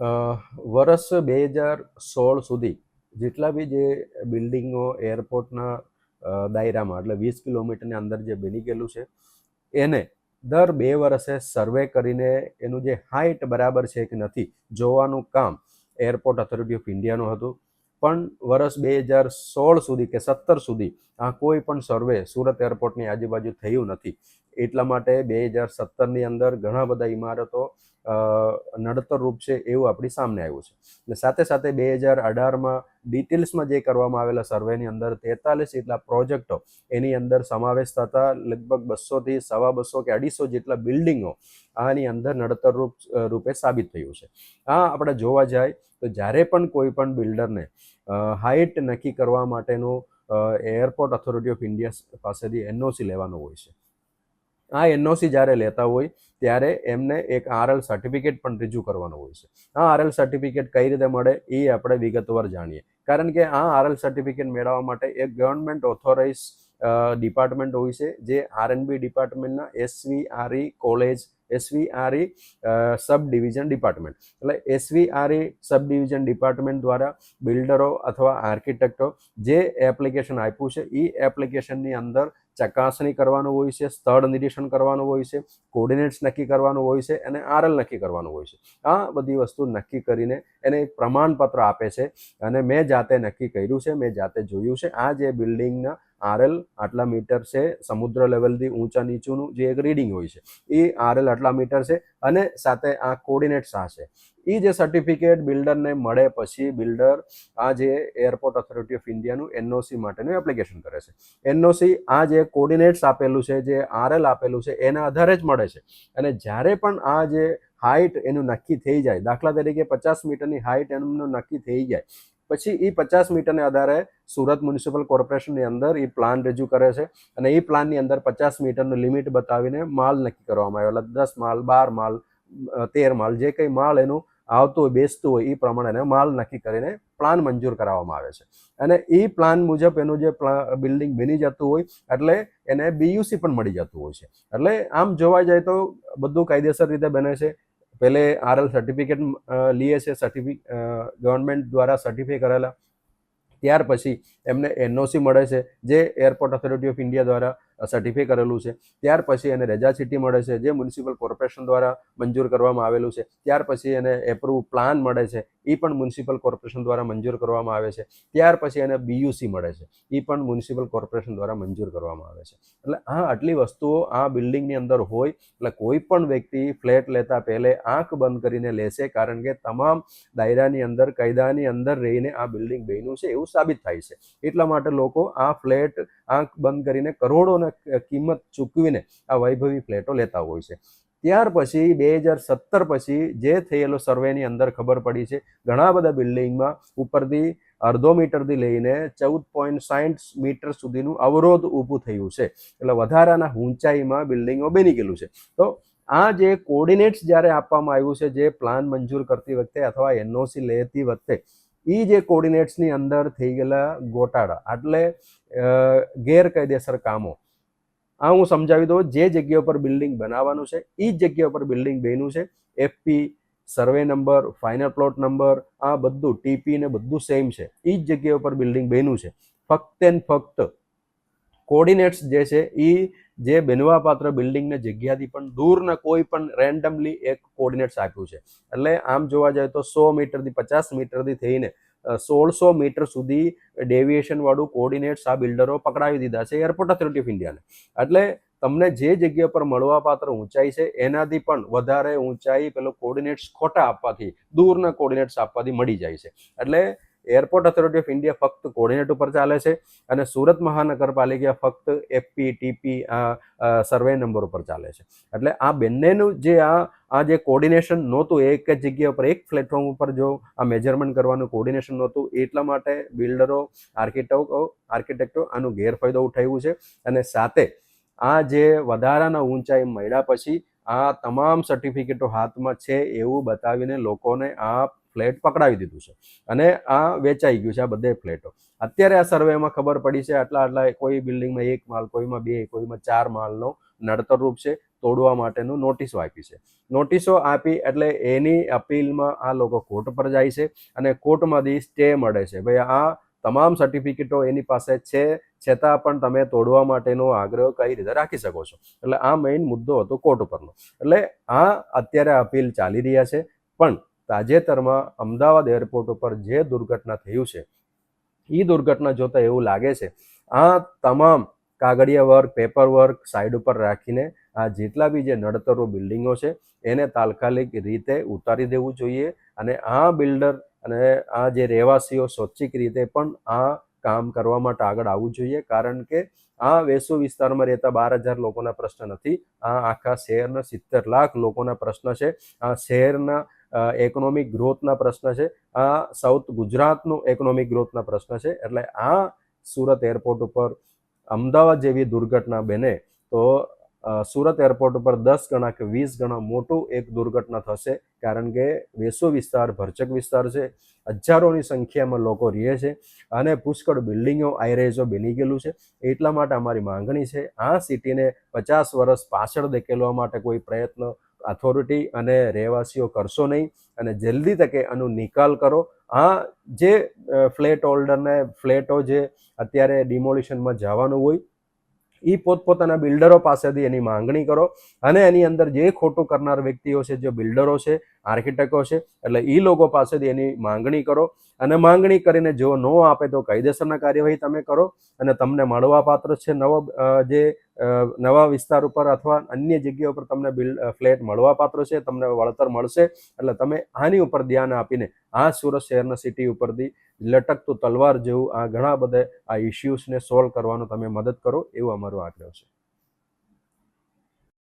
વર્ષ બે હજાર સોળ સુધી જેટલા બી જે બિલ્ડિંગો, એરપોર્ટના દાયરામાં એટલે વીસ કિલોમીટરની અંદર જે બની ગયેલું છે, એને દર બે વર્ષે સર્વે કરીને એનું જે હાઇટ બરાબર છે કે નથી જોવાનું કામ એરપોર્ટ ઓથોરિટી ઓફ ઇન્ડિયાનું હતું. પણ વર્ષ બે હજાર સોળ સુધી કે સત્તર સુધી આ કોઈ પણ સર્વે સુરત એરપોર્ટની આજુબાજુ થયું નથી. એટલા માટે બે હજાર સત્તરની અંદર ઘણા બધા ઇમારતો નડતર રૂપ છે એવું આપણી સામે આવ્યું છે. અને સાથે સાથે બે હજાર અઢારમાં ડિટેલ્સમાં જે કરવામાં આવેલા સર્વેની અંદર તેતાલીસ જેટલા પ્રોજેક્ટો એની અંદર સમાવેશ થતા લગભગ બસોથી સવા બસો કે અઢીસો જેટલા બિલ્ડિંગો આની અંદર નડતર રૂપ રૂપે સાબિત થયું છે. આ આપણે જોવા જાય તો જ્યારે પણ કોઈ પણ બિલ્ડરને હાઇટ નક્કી કરવા માટેનું એરપોર્ટ ઓથોરિટી ઓફ ઇન્ડિયા પાસેથી એનઓસી લેવાનું હોય છે. આ એનઓસી જ્યારે લેતા હોય, ત્યારે એમને એક આરએલ સર્ટિફિકેટ પણ રજૂ કરવાનું હોય છે. આ આરએલ સર્ટિફિકેટ કઈ રીતે મળે એ આપણે વિગતવાર જાણીએ. કારણ કે આ આરએલ સર્ટિફિકેટ મેળવવા માટે એક ગવર્મેન્ટ ઓથોરાઇઝ ડિપાર્ટમેન્ટ હોય છે, જે RNB ડિપાર્ટમેન્ટના SVRE college SVRE sub division department. એટલે એસવીઆરઈ સબ ડિવિઝન ડિપાર્ટમેન્ટ દ્વારા બિલ્ડરો અથવા આર્કિટેક્ટો જે એપ્લિકેશન આપ્યું છે એ એપ્લિકેશનની અંદર ચકાસણી કરવાનું હોય છે, સ્થળ નિરીક્ષણ કરવાનું હોય છે કોર્ડિનેટ્સ નક્કી કરવાનું હોય છે, અને આરએલ નક્કી કરવાનું હોય છે. આ બધી વસ્તુ નક્કી કરીને એને એક પ્રમાણપત્ર આપે છે, અને મેં જાતે નક્કી કર્યું છે, મેં જાતે જોયું છે. આ જે બિલ્ડિંગના આરએલ આટલા મીટર છે, સમુદ્ર લેવલથી ઊંચા નીચુંનું જે એક રીડિંગ હોય છે, એ આરએલ આટલા મીટર છે અને સાથે આ કોર્ડિનેટ્સ આ છે. એ જે સર્ટિફિકેટ બિલ્ડરને મળે પછી બિલ્ડર આ જે એરપોર્ટ ઓથોરિટી ઓફ ઇન્ડિયાનું એનઓસી માટેનું એપ્લિકેશન કરે છે. એનઓસી આ જે કોર્ડિનેટ્સ આપેલું છે, જે આરએલ આપેલું છે, એના આધારે જ મળે છે. અને જ્યારે પણ આ જે હાઇટ એનું નક્કી થઈ જાય, દાખલા તરીકે પચાસ મીટરની હાઇટ એનું નક્કી થઈ જાય પછી એ પચાસ મીટરને આધારે સુરત મ્યુનિસિપલ કોર્પોરેશનની અંદર એ પ્લાન રજૂ કરે છે અને એ પ્લાનની અંદર પચાસ મીટરનું લિમિટ બતાવીને માલ નક્કી કરવામાં આવ્યો. એટલે દસ માલ, બાર માલ તેર માલ, જે કંઈ માલ એનું આવતું હોય, બેસતું હોય એ પ્રમાણે એને માલ નક્કી કરીને પ્લાન મંજૂર કરાવવામાં આવે છે. અને એ પ્લાન મુજબ એનું જે બિલ્ડિંગ બની જતું હોય, એટલે એને બીયુસી પણ મળી જતું હોય છે. એટલે આમ જોવા જાય તો બધું કાયદેસર રીતે બને છે. પહેલે આરએલ સર્ટિફિકેટ લીએ છે સર્ટિફિક ગવર્મેન્ટ દ્વારા સર્ટિફાઈ કરેલા. ત્યાર પછી એમને એનઓસી મળે છે, જે એરપોર્ટ ઓથોરિટી ઓફ ઇન્ડિયા દ્વારા સર્ટિફાઈ કરેલું છે. ત્યાર પછી એને રજા ચીઠ્ઠી મળે છે, જે મ્યુનિસિપલ કોર્પોરેશન દ્વારા મંજૂર કરવામાં આવેલું છે. ત્યાર પછી એને એપ્રુવ પ્લાન મળે છે એ પણ મ્યુનિસિપલ કોર્પોરેશન દ્વારા મંજૂર કરવામાં આવે છે. ત્યાર પછી એને બીયુસી મળે છે એ પણ મ્યુનિસિપલ કોર્પોરેશન દ્વારા મંજૂર કરવામાં આવે છે. એટલે આ આટલી વસ્તુઓ આ બિલ્ડિંગની અંદર હોય, એટલે કોઈ પણ વ્યક્તિ ફ્લેટ લેતા પહેલે આંખ બંધ કરીને લેશે, કારણ કે તમામ દાયરાની અંદર, કાયદાની અંદર રહીને આ બિલ્ડિંગ બન્યું છે એવું સાબિત થાય છે. એટલા માટે લોકો આ ફ્લેટ આંખ બંધ કરીને કરોડોના કિંમત ચૂકવીને આ વૈભવી ફ્લેટો લેતા હોય છે. ત્યાર પછી બે હજાર સત્તર પછી જે થયેલો સર્વેની અંદર ખબર પડી છે, ઘણા બધા બિલ્ડિંગમાં ઉપરથી અડધો મીટરથી લઈને ચૌદ પોઈન્ટ સાઠ મીટર સુધીનું અવરોધ ઊભું થયું છે. એટલે વધારાના ઊંચાઈમાં બિલ્ડિંગો બની ગયેલું છે. તો આ જે કોર્ડિનેટ્સ જ્યારે આપવામાં આવ્યું છે, જે પ્લાન મંજૂર કરતી વખતે અથવા એનઓસી લેતી વખતે એ જે કોર્ડિનેટ્સની અંદર થઈ ગયેલા ગોટાળા એટલે ગેરકાયદેસર કામો આ હું સમજાવી દઉં, જે જગ્યા ઉપર બિલ્ડિંગ બનાવવાનું છે એ જ જગ્યા ઉપર બિલ્ડિંગ બન્યું છે. FP survey number final plot number આ બધું ટીપી ને બધું સેમ છે. એ જ જગ્યા ઉપર બિલ્ડિંગ બન્યું છે. ફક્ત ને ફક્ત કોર્ડિનેટ્સ જે છે એ જે બનવાપાત્ર બિલ્ડિંગને જગ્યાથી પણ દૂરના કોઈ પણ રેન્ડમલી એક કોર્ડિનેટ્સ આપ્યું છે. એટલે આમ જોવા જાય તો સો મીટરથી પચાસ મીટરથી થઈને સોળસો મીટર સુધી ડેવિએશનવાળું કોર્ડિનેટ્સ આ બિલ્ડરો પકડાવી દીધા છે એરપોર્ટ ઓથોરિટી ઓફ ઇન્ડિયાને. એટલે તમને જે જગ્યા પર મળવાપાત્ર ઊંચાઈ છે, એનાથી પણ વધારે ઊંચાઈ પેલો કોર્ડિનેટ્સ ખોટા આપવાથી, દૂરના કોર્ડિનેટ્સ આપવાથી મળી જાય છે. એટલે એરપોર્ટ ઓથોરિટી ઓફ ઇન્ડિયા ફક્ત કોર્ડિનેટ ઉપર ચાલે છે અને સુરત મહાનગરપાલિકા ફક્ત એફપી ટીપી સર્વે નંબર ઉપર ચાલે છે. એટલે આ બંનેનું જે આ આ જે કોર્ડિનેશન નહોતું એક જ જગ્યા ઉપર એક પ્લેટફોર્મ ઉપર જો આ મેજરમેન્ટ કરવાનું કોર્ડિનેશન નહોતું, એટલા માટે બિલ્ડરો આર્કિટેક્ટો આર્કિટેક્ટો આનો ગેરફાયદો ઉઠાવ્યું છે. અને સાથે આ જે વધારાના ઊંચાઈ મળ્યા પછી આ તમામ સર્ટિફિકેટો હાથમાં છે એવું બતાવીને લોકોને આ ફ્લેટ પકડાવી દીધું છે. અને આ વેચાઈ ગયું છે આ બધે ફ્લેટો. અત્યારે આ સર્વેમાં ખબર પડી છે આટલા આટલા કોઈ બિલ્ડિંગમાં એક માલ, કોઈમાં બે, કોઈમાં ચાર માલનો નડતર રૂપ છે, તોડવા માટેનું નોટિસો આપી છે. નોટિસો આપી એટલે એની અપીલમાં આ લોકો કોર્ટ પર જાય છે અને કોર્ટમાંથી સ્ટે મળે છે. ભાઈ, આ તમામ સર્ટિફિકેટો એની પાસે છે, છતાં પણ તમે તોડવા માટેનો આગ્રહ કઈ રીતે રાખી શકો છો? એટલે આ મેઇન મુદ્દો હતો કોર્ટ ઉપરનો એટલે આ અત્યારે અપીલ ચાલી રહ્યા છે, પણ તાજેતરમાં અમદાવાદ એરપોર્ટ ઉપર જે દુર્ઘટના થયું છે એ દુર્ઘટના જોતા એવું લાગે છે, આ તમામ કાગળિયા વર્ક પેપર વર્ક સાઈડ ઉપર રાખીને આ જેટલા બી જે નડતરો બિલ્ડિંગો છે, એને તાત્કાલિક રીતે ઉતારી દેવું જોઈએ અને આ બિલ્ડર અને આ જે રહેવાસીઓ સ્વૈચ્છિક રીતે પણ આ કામ કરવા માટે આગળ આવવું જોઈએ, કારણ કે આ વેસુ વિસ્તારમાં રહેતા બાર હજાર લોકોના પ્રશ્ન નથી, આ આખા શહેરના સિત્તેર લાખ લોકોના પ્રશ્ન છે, આ શહેરના ઇકોનોમિક ગ્રોથના પ્રશ્ન છે. આ સાઉથ ગુજરાતનું ઇકોનોમિક ગ્રોથના પ્રશ્ન છે. એટલે આ સુરત એરપોર્ટ ઉપર અમદાવાદ જેવી દુર્ઘટના બને તો સુરત એરપોર્ટ ઉપર દસ ગણા કે વીસ ગણા મોટું એક દુર્ઘટના થશે. કારણ કે વેસો વિસ્તાર, ભરચક વિસ્તાર છે. હજારોની સંખ્યામાં લોકો રહે છે અને પુષ્કળ બિલ્ડિંગો આઈરેઝો બની ગયેલું છે. એટલા માટે અમારી માંગણી છે, આ સિટીને પચાસ વર્ષ પાછળ ધકેલવા માટે કોઈ પ્રયત્ન ઓથોરિટી અને રહેવાસીઓ કરશો નહીં અને જલ્દી તકે આનો નિકાલ કરો. આ જે ફ્લેટ હોલ્ડરને ફ્લેટો જે અત્યારે ડિમોલિશનમાં જવાનું હોય એ પોતપોતાના બિલ્ડરો પાસેથી એની માંગણી કરો અને એની અંદર જે ખોટું કરનાર વ્યક્તિઓ છે, જે બિલ્ડરો છે આર્કિટેક્ટો છે, એટલે એ લોકો પાસેથી એની માંગણી કરો અને માંગણી કરીને જો ન આપે તો કાયદેસરના કાર્યવાહી તમે કરો અને તમને મળવાપાત્ર છે નવો જે નવા વિસ્તાર ઉપર અથવા અન્ય જગ્યા ઉપર તમને બિલ્ડ ફ્લેટ મળવાપાત્ર છે, તમને વળતર મળશે, એટલે તમે આની ઉપર ધ્યાન આપીને આ સુરત શહેરના સિટી ઉપરથી લટકતું તલવાર જેવું આ ઘણા બધા આ ઇસ્યુઝને સોલ્વ કરવાનું તમે મદદ કરો, એવું અમારો આગ્રહ છે.